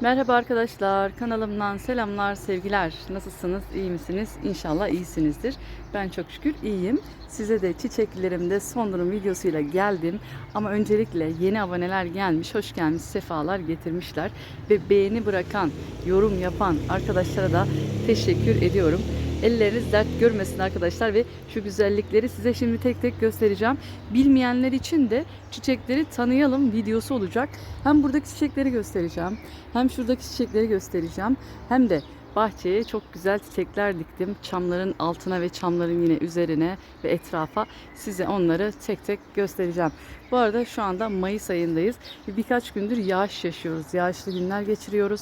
Merhaba arkadaşlar, kanalımdan selamlar, sevgiler. Nasılsınız, iyi misiniz? İnşallah iyisinizdir. Ben çok şükür iyiyim. Size de çiçeklerimde son durum videosuyla geldim. Ama öncelikle yeni aboneler gelmiş, hoş gelmiş, sefalar getirmişler. Ve beğeni bırakan, yorum yapan arkadaşlara da teşekkür ediyorum. Elleriniz dert görmesin arkadaşlar ve şu güzellikleri size şimdi tek tek göstereceğim. Bilmeyenler için de çiçekleri tanıyalım videosu olacak. Hem buradaki çiçekleri göstereceğim, hem şuradaki çiçekleri göstereceğim, hem de bahçeye çok güzel çiçekler diktim. Çamların altına ve çamların yine üzerine ve etrafa size onları tek tek göstereceğim. Bu arada şu anda Mayıs ayındayız. Birkaç gündür yağış yaşıyoruz. Yağışlı günler geçiriyoruz.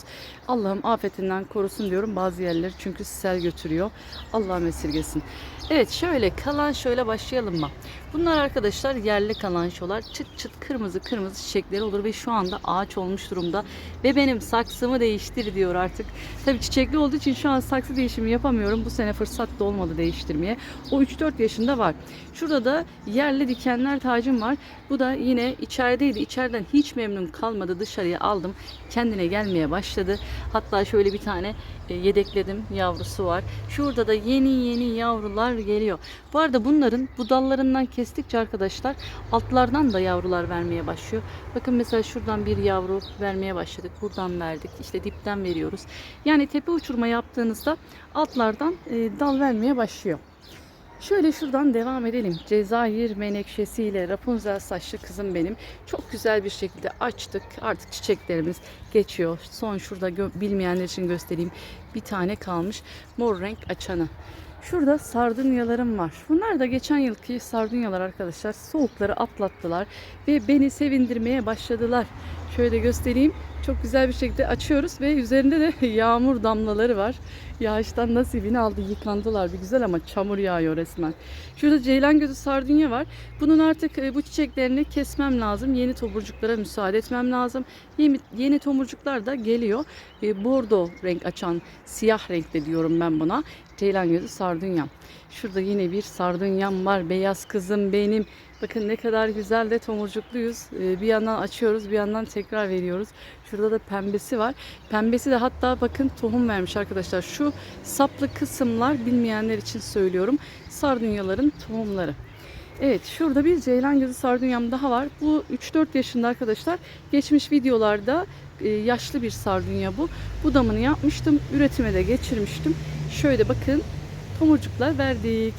Allah'ım afetinden korusun diyorum bazı yerleri çünkü sel götürüyor. Allah'ım esirgesin. Evet şöyle kalan şöyle başlayalım mı? Bunlar arkadaşlar yerli kalanşolar. Çıt çıt kırmızı kırmızı çiçekleri olur ve şu anda ağaç olmuş durumda. Ve benim saksımı değiştir diyor artık. Tabii çiçekli olduğu için şu an saksı değişimi yapamıyorum. Bu sene fırsat da olmadı değiştirmeye. O 3-4 yaşında var. Şurada da yerli dikenler tacım var. Bu da yine içerideydi. İçeriden hiç memnun kalmadı. Dışarıya aldım. Kendine gelmeye başladı. Hatta şöyle bir tane e, yedekledim. Yavrusu var. Şurada da yeni yeni yavrular geliyor. Bu arada bunların bu dallarından kestikçe arkadaşlar altlardan da yavrular vermeye başlıyor. Bakın mesela şuradan bir yavru vermeye başladık. Buradan verdik. İşte dipten veriyoruz. Yani tepe uçurma yaptığınızda altlardan e, dal vermeye başlıyor. Şöyle şuradan devam edelim. Cezayir menekşesiyle Rapunzel saçlı kızım benim. Çok güzel bir şekilde açtık. Artık çiçeklerimiz geçiyor. Son şurada bilmeyenler için göstereyim. Bir tane kalmış. Mor renk açanı. Şurada sardunyalarım var. Bunlar da geçen yılki sardunyalar arkadaşlar. Soğukları atlattılar ve beni sevindirmeye başladılar. Şöyle göstereyim. Çok güzel bir şekilde açıyoruz ve üzerinde de yağmur damlaları var. Yağıştan nasibini aldı, yıkandılar bir güzel ama çamur yağıyor resmen. Şurada ceylan gözü sardunya var. Bunun artık e, bu çiçeklerini kesmem lazım. Yeni tomurcuklara müsaade etmem lazım. Yeni, yeni tomurcuklar da geliyor. E, bordo renk açan, siyah renkte diyorum ben buna. Ceylan gözü sardunya. Şurada yine bir sardunyam var. Beyaz kızım benim. Bakın ne kadar güzel de tomurcukluyuz. Ee, bir yandan açıyoruz, bir yandan tekrar veriyoruz. Şurada da pembesi var. Pembesi de hatta bakın tohum vermiş arkadaşlar. Şu saplı kısımlar bilmeyenler için söylüyorum. Sardunyaların tohumları. Evet şurada bir ceylan gözü sardunyam daha var. Bu 3-4 yaşında arkadaşlar. Geçmiş videolarda e, yaşlı bir sardunya bu. Budamını yapmıştım. Üretime de geçirmiştim. Şöyle bakın tomurcuklar verdik.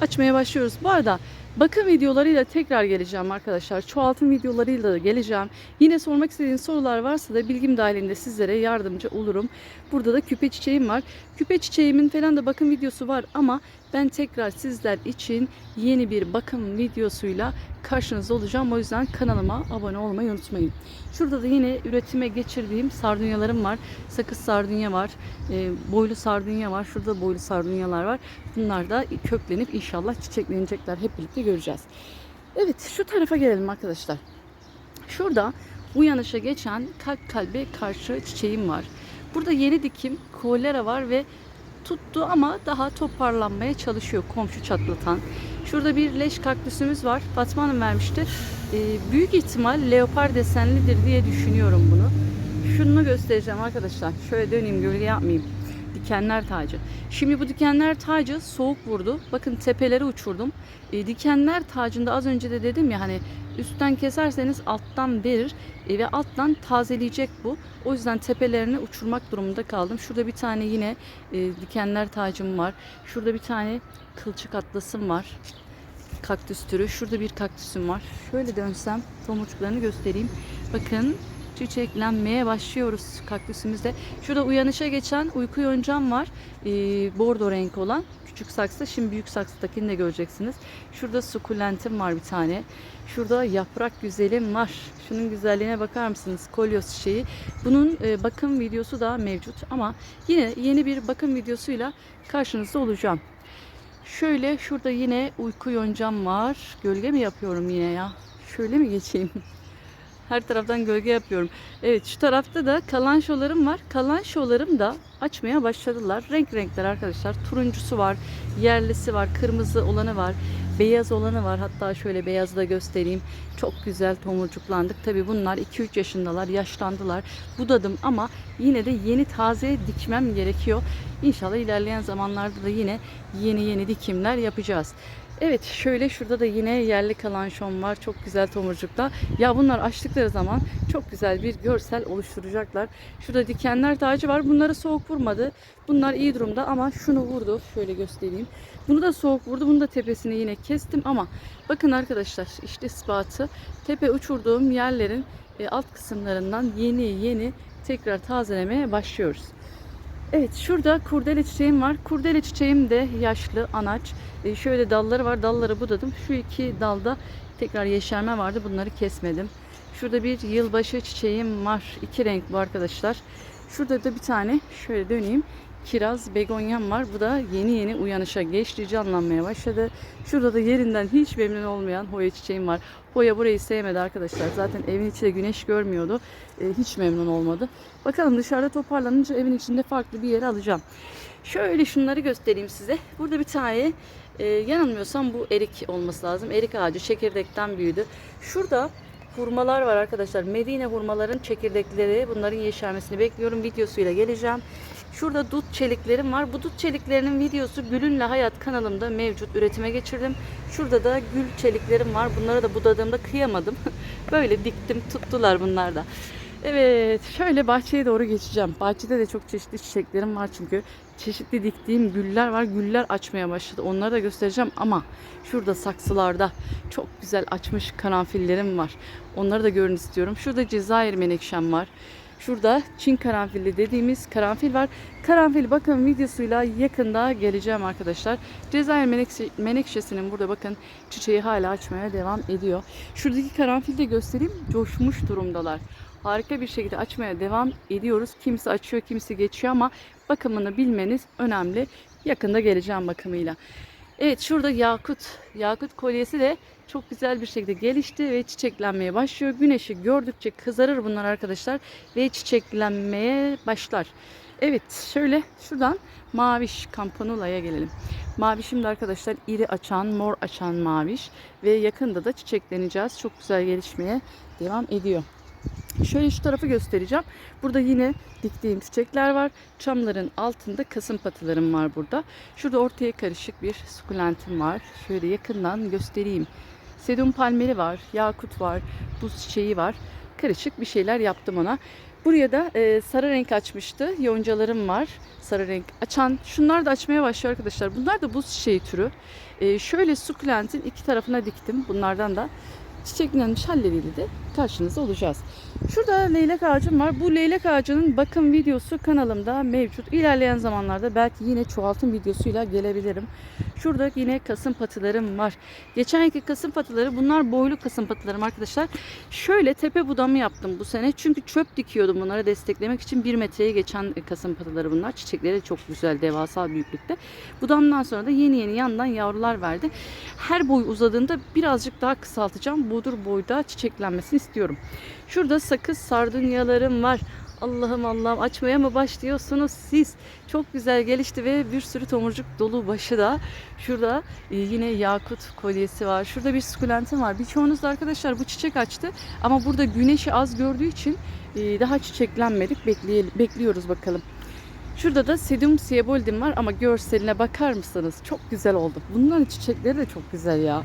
Açmaya başlıyoruz. Bu arada bakım videolarıyla tekrar geleceğim arkadaşlar. Çoğaltım videolarıyla da geleceğim. Yine sormak istediğiniz sorular varsa da bilgim dahilinde sizlere yardımcı olurum. Burada da küpe çiçeğim var. Küpe çiçeğimin falan da bakım videosu var ama ben tekrar sizler için yeni bir bakım videosuyla karşınızda olacağım. O yüzden kanalıma abone olmayı unutmayın. Şurada da yine üretime geçirdiğim sardunyalarım var. Sakız sardunya var. e, boylu sardunya var. Şurada boylu sardunyalar var. Bunlar da köklenip inşallah çiçeklenecekler. Hep birlikte göreceğiz. Evet şu tarafa gelelim arkadaşlar. Şurada uyanışa geçen kalp kalbe karşı çiçeğim var. Burada yeni dikim kolera var ve tuttu ama daha toparlanmaya çalışıyor komşu çatlatan. Şurada bir leş kaktüsümüz var. Fatma Hanım vermişti. Ee, büyük ihtimal leopar desenlidir diye düşünüyorum bunu. Şunu göstereceğim arkadaşlar. Şöyle döneyim gölge yapmayayım. Dikenler tacı. Şimdi bu dikenler tacı soğuk vurdu. Bakın tepeleri uçurdum. E, dikenler tacında az önce de dedim ya hani üstten keserseniz alttan verir e, ve alttan tazeleyecek bu. O yüzden tepelerini uçurmak durumunda kaldım. Şurada bir tane yine e, dikenler tacım var. Şurada bir tane kılçık atlasım var. Kaktüs türü. Şurada bir kaktüsüm var. Şöyle dönsem tomurcuklarını göstereyim. Bakın çiçeklenmeye başlıyoruz kaktüsümüzde. Şurada uyanışa geçen uyku yoncam var. Ee, bordo renk olan. Küçük saksı. Şimdi büyük saksıdakini de göreceksiniz. Şurada sukulentim var bir tane. Şurada yaprak güzelim var. Şunun güzelliğine bakar mısınız? Kolyos çiçeği. Bunun e, bakım videosu da mevcut ama yine yeni bir bakım videosuyla karşınızda olacağım. Şöyle şurada yine uyku yoncam var. Gölge mi yapıyorum yine ya? Şöyle mi geçeyim? Her taraftan gölge yapıyorum. Evet şu tarafta da kalan şolarım var. Kalan şolarım da açmaya başladılar. Renk renkler arkadaşlar. Turuncusu var, yerlisi var, kırmızı olanı var. Beyaz olanı var. Hatta şöyle beyazı da göstereyim. Çok güzel tomurcuklandık. Tabii bunlar 2-3 yaşındalar. Yaşlandılar. Budadım ama yine de yeni taze dikmem gerekiyor. İnşallah ilerleyen zamanlarda da yine yeni yeni dikimler yapacağız. Evet şöyle şurada da yine yerli kalanşon var. Çok güzel tomurcukta. Ya bunlar açtıkları zaman çok güzel bir görsel oluşturacaklar. Şurada dikenler tacı var. Bunları soğuk vurmadı. Bunlar iyi durumda ama şunu vurdu. Şöyle göstereyim. Bunu da soğuk vurdu. Bunu da tepesini yine kestim ama bakın arkadaşlar işte ispatı. Tepe uçurduğum yerlerin e, alt kısımlarından yeni yeni tekrar tazelemeye başlıyoruz. Evet şurada kurdele çiçeğim var. Kurdele çiçeğim de yaşlı anaç. E, şöyle dalları var. Dalları budadım. Şu iki dalda tekrar yeşerme vardı. Bunları kesmedim. Şurada bir yılbaşı çiçeğim var. İki renk bu arkadaşlar. Şurada da bir tane şöyle döneyim. Kiraz begonyam var. Bu da yeni yeni uyanışa geçti. Canlanmaya başladı. Şurada da yerinden hiç memnun olmayan hoya çiçeğim var. Hoya burayı sevmedi arkadaşlar. Zaten evin içinde güneş görmüyordu. E, hiç memnun olmadı. Bakalım dışarıda toparlanınca evin içinde farklı bir yere alacağım. Şöyle şunları göstereyim size. Burada bir tane e, yanılmıyorsam bu erik olması lazım. Erik ağacı çekirdekten büyüdü. Şurada hurmalar var arkadaşlar. Medine hurmaların çekirdekleri. Bunların yeşermesini bekliyorum. Videosuyla geleceğim. Şurada dut çeliklerim var. Bu dut çeliklerinin videosu Gülünle Hayat kanalımda mevcut. Üretime geçirdim. Şurada da gül çeliklerim var. Bunları da budadığımda kıyamadım. Böyle diktim tuttular bunlar da. Evet şöyle bahçeye doğru geçeceğim. Bahçede de çok çeşitli çiçeklerim var çünkü. Çeşitli diktiğim güller var. Güller açmaya başladı. Onları da göstereceğim ama şurada saksılarda çok güzel açmış karanfillerim var. Onları da görün istiyorum. Şurada Cezayir menekşem var. Şurada Çin karanfili dediğimiz karanfil var. Karanfil bakın videosuyla yakında geleceğim arkadaşlar. Cezayir menekşe, menekşesinin burada bakın çiçeği hala açmaya devam ediyor. Şuradaki karanfil de göstereyim. Coşmuş durumdalar. Harika bir şekilde açmaya devam ediyoruz. Kimisi açıyor, kimisi geçiyor ama bakımını bilmeniz önemli. Yakında geleceğim bakımıyla. Evet şurada yakut, yakut kolyesi de çok güzel bir şekilde gelişti ve çiçeklenmeye başlıyor. Güneşi gördükçe kızarır bunlar arkadaşlar ve çiçeklenmeye başlar. Evet şöyle şuradan maviş kampanula'ya gelelim. Mavişim de arkadaşlar iri açan, mor açan maviş ve yakında da çiçekleneceğiz. Çok güzel gelişmeye devam ediyor. Şöyle şu tarafı göstereceğim. Burada yine diktiğim çiçekler var. Çamların altında kasım patılarım var burada. Şurada ortaya karışık bir sukulentim var. Şöyle yakından göstereyim. Sedum palmeli var, yakut var, buz çiçeği var. Karışık bir şeyler yaptım ona. Buraya da e, sarı renk açmıştı. Yoncalarım var. Sarı renk açan. Şunlar da açmaya başlıyor arkadaşlar. Bunlar da buz çiçeği türü. E, şöyle sukulentin iki tarafına diktim. Bunlardan da çiçeklenmiş halleriyle de karşınızda olacağız. Şurada leylek ağacım var. Bu leylek ağacının bakım videosu kanalımda mevcut. İlerleyen zamanlarda belki yine çoğaltım videosuyla gelebilirim. Şurada yine kasım patılarım var. Geçen yılki kasım patıları bunlar boylu kasım patılarım arkadaşlar. Şöyle tepe budamı yaptım bu sene. Çünkü çöp dikiyordum bunları desteklemek için 1 metreye geçen kasım patıları bunlar. Çiçekleri çok güzel devasa büyüklükte. Budamdan sonra da yeni yeni yandan yavrular verdi. Her boy uzadığında birazcık daha kısaltacağım. Budur boyda çiçeklenmesini istiyorum. Şurada sakız sardunyalarım var. Allah'ım Allah'ım açmaya mı başlıyorsunuz siz? Çok güzel gelişti ve bir sürü tomurcuk dolu başı da. Şurada e, yine yakut kolyesi var. Şurada bir sukulentim var. Birçoğunuz da arkadaşlar bu çiçek açtı. Ama burada güneşi az gördüğü için e, daha çiçeklenmedik. Bekleyelim, bekliyoruz bakalım. Şurada da sedum sieboldum var ama görseline bakar mısınız? Çok güzel oldu. Bunların çiçekleri de çok güzel ya.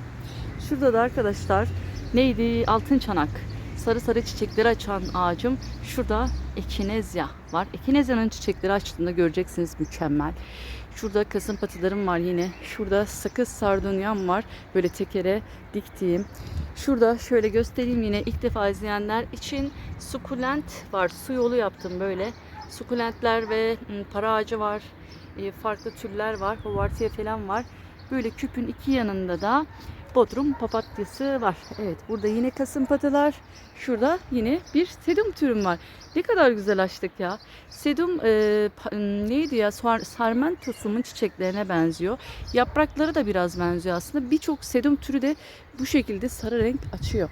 Şurada da arkadaşlar neydi? Altın çanak. Sarı sarı çiçekleri açan ağacım. Şurada ekinezya var. Ekinezya'nın çiçekleri açtığında göreceksiniz mükemmel. Şurada kasım patılarım var yine. Şurada sakız sardunyam var. Böyle tekere diktiğim. Şurada şöyle göstereyim yine ilk defa izleyenler için sukulent var. Su yolu yaptım böyle. Sukulentler ve ım, para ağacı var. E, farklı türler var. Hovartiya falan var. Böyle küpün iki yanında da Bodrum papatyası var. Evet burada yine kasım patılar. Şurada yine bir sedum türüm var. Ne kadar güzel açtık ya. Sedum e, neydi ya? Sar, sarmentosumun çiçeklerine benziyor. Yaprakları da biraz benziyor aslında. Birçok sedum türü de bu şekilde sarı renk açıyor.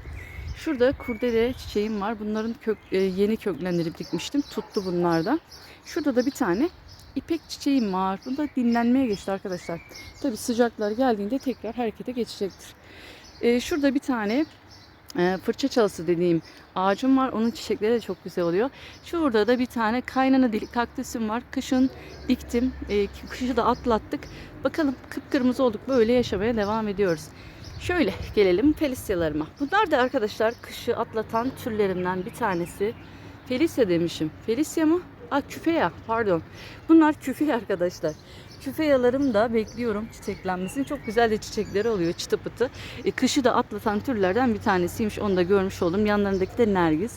Şurada kurdele çiçeğim var. Bunların kök, e, yeni köklendirip dikmiştim. Tuttu bunlar da. Şurada da bir tane ipek çiçeğim var. Da dinlenmeye geçti arkadaşlar. Tabi sıcaklar geldiğinde tekrar harekete geçecektir. Ee, şurada bir tane e, fırça çalısı dediğim ağacım var. Onun çiçekleri de çok güzel oluyor. Şurada da bir tane kaynana dili kaktüsüm var. Kışın diktim. E, kışı da atlattık. Bakalım kıpkırmızı olduk. Böyle yaşamaya devam ediyoruz. Şöyle gelelim Felisyalarıma. Bunlar da arkadaşlar kışı atlatan türlerimden bir tanesi. Felisya demişim. Felisya mı? Aa küfeya pardon. Bunlar küfe arkadaşlar. Küfeyalarım da bekliyorum çiçeklenmesini. Çok güzel de çiçekleri oluyor çıtı pıtı. E, kışı da atlatan türlerden bir tanesiymiş. Onu da görmüş oldum. Yanlarındaki de nergis.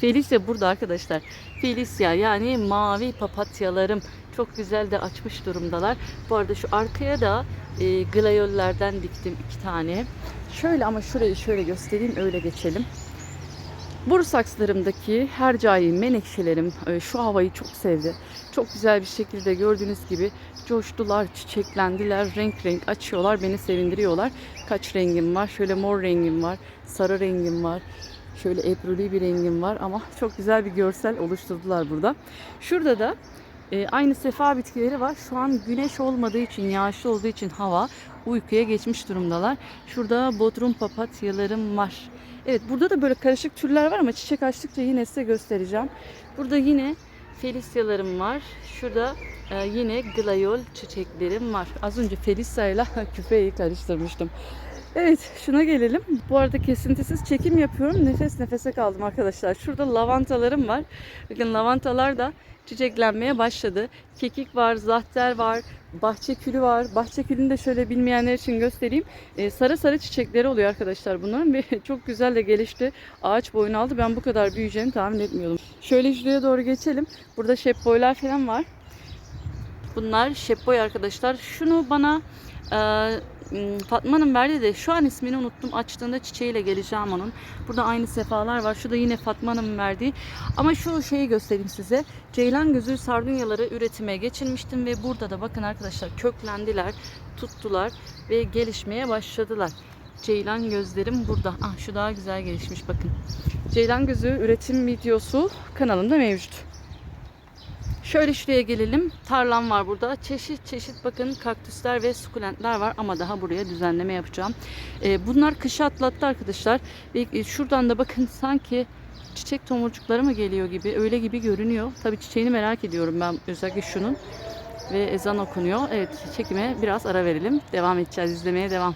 Felisya burada arkadaşlar. Felisya yani mavi papatyalarım. Çok güzel de açmış durumdalar. Bu arada şu arkaya da e, glayollerden diktim iki tane. Şöyle ama şurayı şöyle göstereyim öyle geçelim. Boru saksılarımdaki hercai menekşelerim e, şu havayı çok sevdi. Çok güzel bir şekilde gördüğünüz gibi coştular, çiçeklendiler, renk renk açıyorlar, beni sevindiriyorlar. Kaç rengim var? Şöyle mor rengim var, sarı rengim var. Şöyle ebruli bir rengim var ama çok güzel bir görsel oluşturdular burada. Şurada da e, aynı sefa bitkileri var. Şu an güneş olmadığı için, yağışlı olduğu için hava uykuya geçmiş durumdalar. Şurada bodrum papatyalarım var. Evet burada da böyle karışık türler var ama çiçek açtıkça yine size göstereceğim. Burada yine felisyalarım var. Şurada e, yine glayol çiçeklerim var. Az önce felisya ile küpeyi karıştırmıştım. Evet şuna gelelim. Bu arada kesintisiz çekim yapıyorum. Nefes nefese kaldım arkadaşlar. Şurada lavantalarım var. Bakın lavantalar da çiçeklenmeye başladı. Kekik var, zahter var, bahçe külü var. Bahçe külünü de şöyle bilmeyenler için göstereyim. Ee, sarı sarı çiçekleri oluyor arkadaşlar bunların ve çok güzel de gelişti. Ağaç boyunu aldı. Ben bu kadar büyüyeceğini tahmin etmiyordum. Şöyle şuraya doğru geçelim. Burada şepboylar falan var. Bunlar şepboy arkadaşlar. Şunu bana e, Fatma'nın verdi de şu an ismini unuttum. Açtığında çiçeğiyle geleceğim onun. Burada aynı sefalar var. Şu da yine Fatma'nın verdiği. Ama şu şeyi göstereyim size. Ceylan gözü sardunyaları üretime geçirmiştim ve burada da bakın arkadaşlar köklendiler, tuttular ve gelişmeye başladılar. Ceylan gözlerim burada. Ah şu daha güzel gelişmiş bakın. Ceylan gözü üretim videosu kanalımda mevcut. Şöyle şuraya gelelim. Tarlam var burada. Çeşit çeşit bakın kaktüsler ve sukulentler var ama daha buraya düzenleme yapacağım. Ee, bunlar kışı atlattı arkadaşlar. E, şuradan da bakın sanki çiçek tomurcukları mı geliyor gibi öyle gibi görünüyor. Tabii çiçeğini merak ediyorum ben özellikle şunun. Ve ezan okunuyor. Evet çekime biraz ara verelim. Devam edeceğiz izlemeye devam.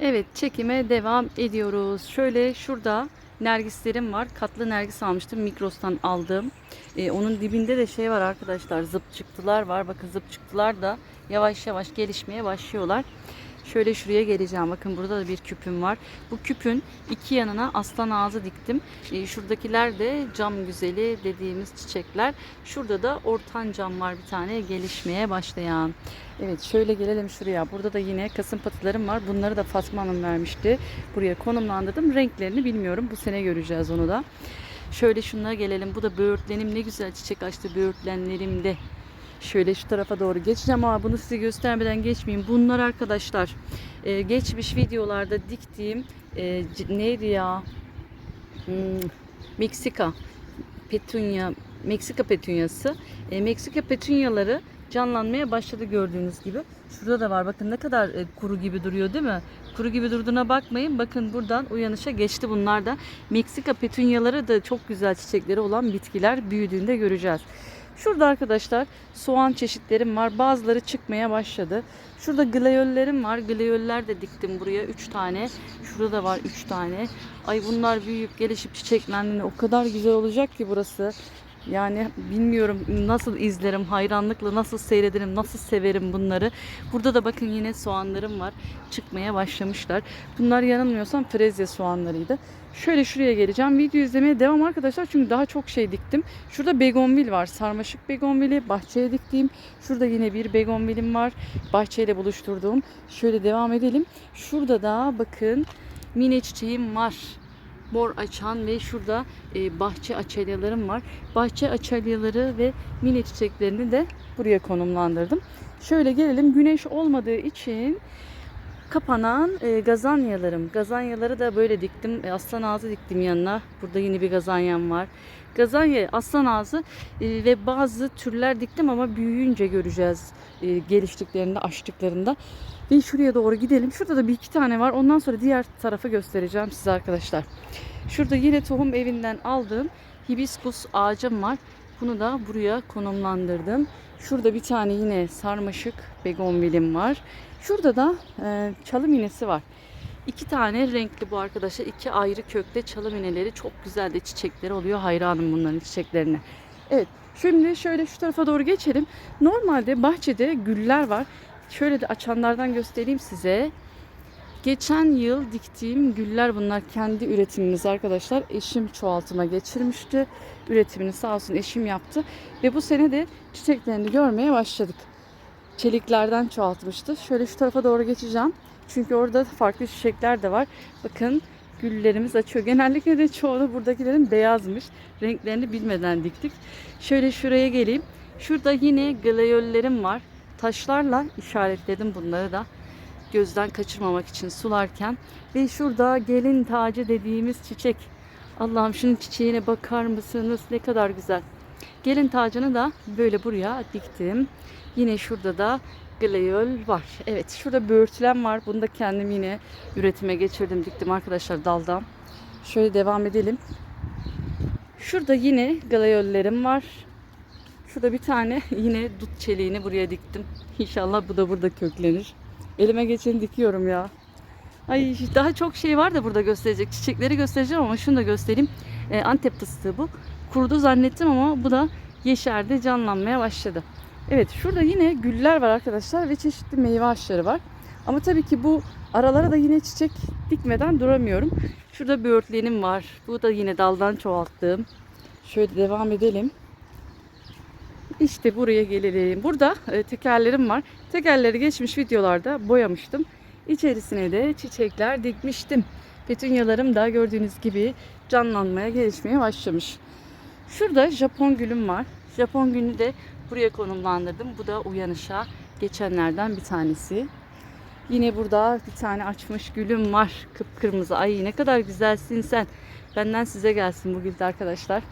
Evet çekime devam ediyoruz. Şöyle şurada nergislerim var. Katlı nergis almıştım. Migros'tan aldığım. Ee, onun dibinde de şey var arkadaşlar. Zıp çıktılar var. Bakın zıp çıktılar da yavaş yavaş gelişmeye başlıyorlar. Şöyle şuraya geleceğim. Bakın burada da bir küpüm var. Bu küpün iki yanına aslan ağzı diktim. Ee, şuradakiler de cam güzeli dediğimiz çiçekler. Şurada da ortan cam var bir tane gelişmeye başlayan. Evet şöyle gelelim şuraya. Burada da yine kasım patılarım var. Bunları da Fatma Hanım vermişti. Buraya konumlandırdım. Renklerini bilmiyorum. Bu sene göreceğiz onu da. Şöyle şunlara gelelim. Bu da böğürtlenim ne güzel çiçek açtı böğürtlenlerimde. Şöyle şu tarafa doğru geçeceğim ama bunu size göstermeden geçmeyeyim. Bunlar arkadaşlar e, geçmiş videolarda diktiğim e, neydi ya? Hmm, Meksika petunya, Meksika petunyası. E, Meksika petunyaları canlanmaya başladı gördüğünüz gibi. Şurada da var. Bakın ne kadar e, kuru gibi duruyor değil mi? Kuru gibi durduğuna bakmayın. Bakın buradan uyanışa geçti bunlar da. Meksika petunyaları da çok güzel çiçekleri olan bitkiler büyüdüğünde göreceğiz. Şurada arkadaşlar soğan çeşitlerim var. Bazıları çıkmaya başladı. Şurada glayollerim var. Glayoller de diktim buraya 3 tane. Şurada da var 3 tane. Ay bunlar büyüyüp gelişip çiçeklendiğinde o kadar güzel olacak ki burası. Yani bilmiyorum nasıl izlerim, hayranlıkla nasıl seyrederim, nasıl severim bunları. Burada da bakın yine soğanlarım var. Çıkmaya başlamışlar. Bunlar yanılmıyorsam frezya soğanlarıydı. Şöyle şuraya geleceğim. Video izlemeye devam arkadaşlar. Çünkü daha çok şey diktim. Şurada begonvil var. Sarmaşık begonvili. Bahçeye diktiğim. Şurada yine bir begonvilim var. Bahçeyle buluşturduğum. Şöyle devam edelim. Şurada da bakın mine çiçeğim var mor açan ve şurada e, bahçe açelyalarım var. Bahçe açelyaları ve mine çiçeklerini de buraya konumlandırdım. Şöyle gelelim güneş olmadığı için kapanan e, gazanyalarım. Gazanyaları da böyle diktim. E, aslan ağzı diktim yanına. Burada yine bir gazanyam var. Gazanya, aslan ağzı e, ve bazı türler diktim ama büyüyünce göreceğiz e, geliştiklerinde, açtıklarında. Ve şuraya doğru gidelim. Şurada da bir iki tane var. Ondan sonra diğer tarafı göstereceğim size arkadaşlar. Şurada yine tohum evinden aldığım hibiskus ağacım var. Bunu da buraya konumlandırdım. Şurada bir tane yine sarmaşık begonvilim var. Şurada da e, çalım iğnesi var. İki tane renkli bu arkadaşlar. iki ayrı kökte çalım iğneleri. Çok güzel de çiçekleri oluyor. Hayranım bunların çiçeklerine. Evet. Şimdi şöyle şu tarafa doğru geçelim. Normalde bahçede güller var. Şöyle de açanlardan göstereyim size. Geçen yıl diktiğim güller bunlar kendi üretimimiz arkadaşlar. Eşim çoğaltıma geçirmişti. Üretimini sağ olsun eşim yaptı. Ve bu sene de çiçeklerini görmeye başladık. Çeliklerden çoğaltmıştı. Şöyle şu tarafa doğru geçeceğim. Çünkü orada farklı çiçekler de var. Bakın güllerimiz açıyor. Genellikle de çoğu buradakilerin beyazmış. Renklerini bilmeden diktik. Şöyle şuraya geleyim. Şurada yine glayollerim var. Taşlarla işaretledim bunları da gözden kaçırmamak için sularken. Ve şurada gelin tacı dediğimiz çiçek. Allah'ım şunun çiçeğine bakar mısınız? Ne kadar güzel. Gelin tacını da böyle buraya diktim. Yine şurada da glayol var. Evet şurada böğürtlen var. Bunu da kendim yine üretime geçirdim diktim arkadaşlar daldan. Şöyle devam edelim. Şurada yine glayollerim var. Şurada bir tane yine dut çeliğini buraya diktim. İnşallah bu da burada köklenir. Elime geçeni dikiyorum ya. Ay daha çok şey var da burada gösterecek. Çiçekleri göstereceğim ama şunu da göstereyim. Ee, Antep fıstığı bu. Kurudu zannettim ama bu da yeşerdi, canlanmaya başladı. Evet şurada yine güller var arkadaşlar ve çeşitli meyve ağaçları var. Ama tabii ki bu aralara da yine çiçek dikmeden duramıyorum. Şurada böğürtlenim var. Bu da yine daldan çoğalttığım. Şöyle devam edelim. İşte buraya gelelim. Burada e, tekerlerim var. Tekerleri geçmiş videolarda boyamıştım. İçerisine de çiçekler dikmiştim. Petunyalarım da gördüğünüz gibi canlanmaya, gelişmeye başlamış. Şurada Japon gülüm var. Japon gülünü de buraya konumlandırdım. Bu da uyanışa geçenlerden bir tanesi. Yine burada bir tane açmış gülüm var. Kıpkırmızı. Ay ne kadar güzelsin sen. Benden size gelsin bu gül de arkadaşlar.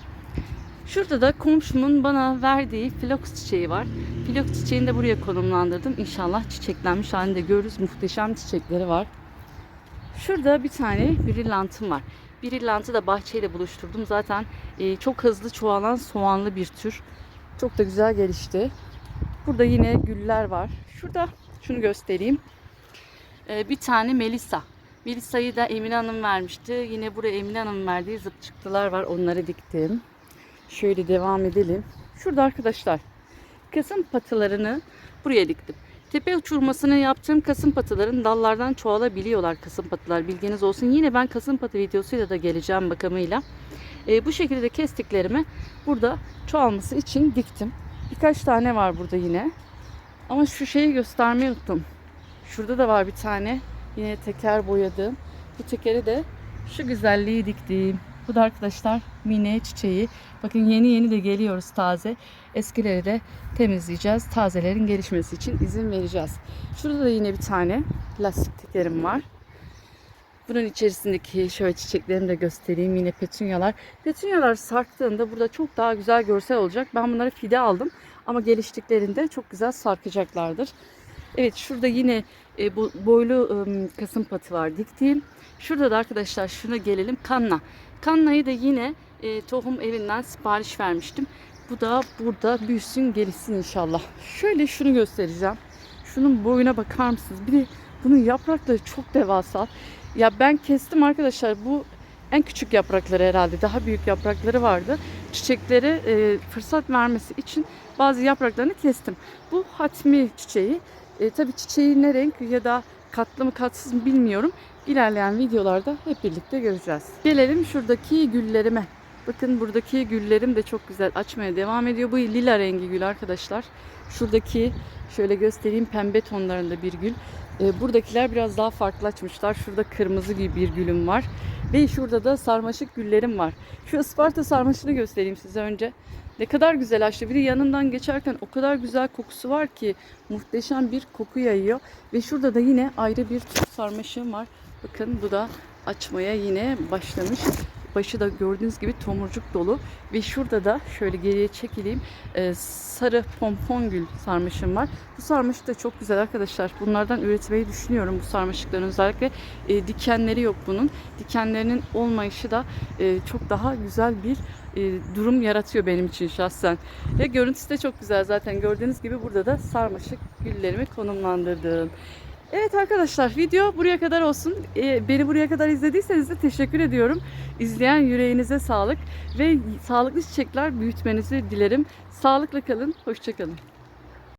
Şurada da komşumun bana verdiği floks çiçeği var. Floks çiçeğini de buraya konumlandırdım. İnşallah çiçeklenmiş halinde görürüz. Muhteşem çiçekleri var. Şurada bir tane brillantım var. Brillantı da bahçeyle buluşturdum. Zaten e, çok hızlı çoğalan soğanlı bir tür. Çok da güzel gelişti. Burada yine güller var. Şurada şunu göstereyim. E, bir tane Melisa. Melisa'yı da Emine Hanım vermişti. Yine buraya Emine Hanım verdiği zıp çıktılar var. Onları diktim. Şöyle devam edelim. Şurada arkadaşlar kasım patılarını buraya diktim. Tepe uçurmasını yaptığım kasım patıların dallardan çoğalabiliyorlar kasım patılar bilginiz olsun. Yine ben kasım patı videosuyla da geleceğim bakımıyla. Ee, bu şekilde kestiklerimi burada çoğalması için diktim. Birkaç tane var burada yine. Ama şu şeyi göstermeyi unuttum. Şurada da var bir tane. Yine teker boyadığım. Bu tekeri de şu güzelliği diktiğim. Bu da arkadaşlar mine çiçeği. Bakın yeni yeni de geliyoruz taze. Eskileri de temizleyeceğiz. Tazelerin gelişmesi için izin vereceğiz. Şurada da yine bir tane lastik tekerim var. Bunun içerisindeki şöyle çiçeklerimi de göstereyim. Yine petunyalar. Petunyalar sarktığında burada çok daha güzel görsel olacak. Ben bunları fide aldım. Ama geliştiklerinde çok güzel sarkacaklardır. Evet şurada yine e, bu boylu e, kasım patı var diktiğim. Şurada da arkadaşlar şuna gelelim kanna. Kannayı da yine e, tohum evinden sipariş vermiştim. Bu da burada büyüsün gelişsin inşallah. Şöyle şunu göstereceğim. Şunun boyuna bakar mısınız? Bir de bunun yaprakları çok devasa. Ya ben kestim arkadaşlar. Bu en küçük yaprakları herhalde. Daha büyük yaprakları vardı. Çiçeklere e, fırsat vermesi için bazı yapraklarını kestim. Bu hatmi çiçeği. E, tabii çiçeği ne renk ya da katlı mı katsız mı bilmiyorum. İlerleyen videolarda hep birlikte göreceğiz. Gelelim şuradaki güllerime. Bakın buradaki güllerim de çok güzel açmaya devam ediyor. Bu lila rengi gül arkadaşlar. Şuradaki şöyle göstereyim pembe tonlarında bir gül. E, buradakiler biraz daha farklı açmışlar. Şurada kırmızı gibi bir gülüm var. Ve şurada da sarmaşık güllerim var. Şu Isparta sarmaşığını göstereyim size önce. Ne kadar güzel açtı. Bir de yanından geçerken o kadar güzel kokusu var ki muhteşem bir koku yayıyor. Ve şurada da yine ayrı bir tür sarmaşığım var. Bakın bu da açmaya yine başlamış. Başı da gördüğünüz gibi tomurcuk dolu. Ve şurada da şöyle geriye çekileyim. e, sarı pompon gül sarmaşığım var. Bu sarmaşık da çok güzel arkadaşlar. Bunlardan üretmeyi düşünüyorum bu sarmaşıkların özellikle. E, dikenleri yok bunun. Dikenlerinin olmayışı da e, çok daha güzel bir e, durum yaratıyor benim için şahsen. Ve görüntüsü de çok güzel zaten. Gördüğünüz gibi burada da sarmaşık güllerimi konumlandırdım. Evet arkadaşlar video buraya kadar olsun. E, beni buraya kadar izlediyseniz de teşekkür ediyorum. İzleyen yüreğinize sağlık ve sağlıklı çiçekler büyütmenizi dilerim. Sağlıklı kalın, hoşçakalın.